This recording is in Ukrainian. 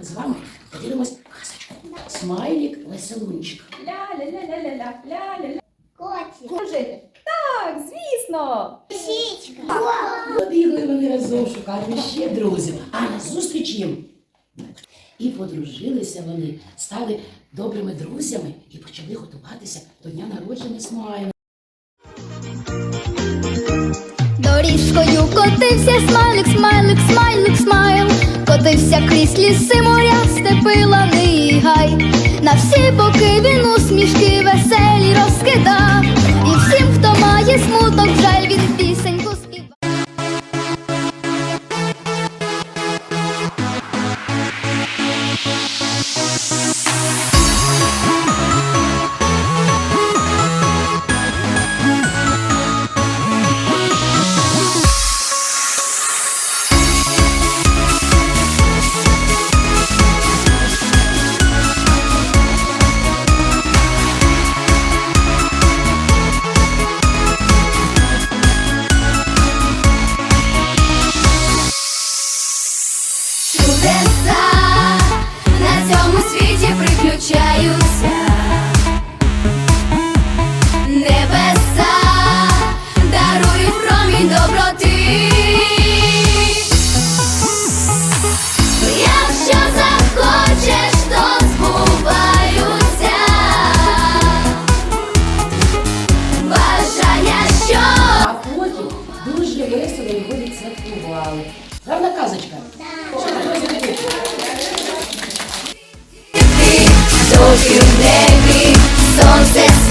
ми з вами подивимось казочку. Смайлік веселунчик. Ля-ля-ля-ля-ля-ля, ля-ля-ля. Котик. Так, звісно. Лисичка. Побігли вони разом шукати ще друзів, а назустріч їм. І подружилися вони, стали добрими друзями і почали готуватися до дня народження Смайла. Доріжкою котився смайлик, смайлик, смайлик, смайл. Котився крізь ліси моря, степи лани і гай. На всі боки він усмішки відсвяткували. Гарна казочка? Сонце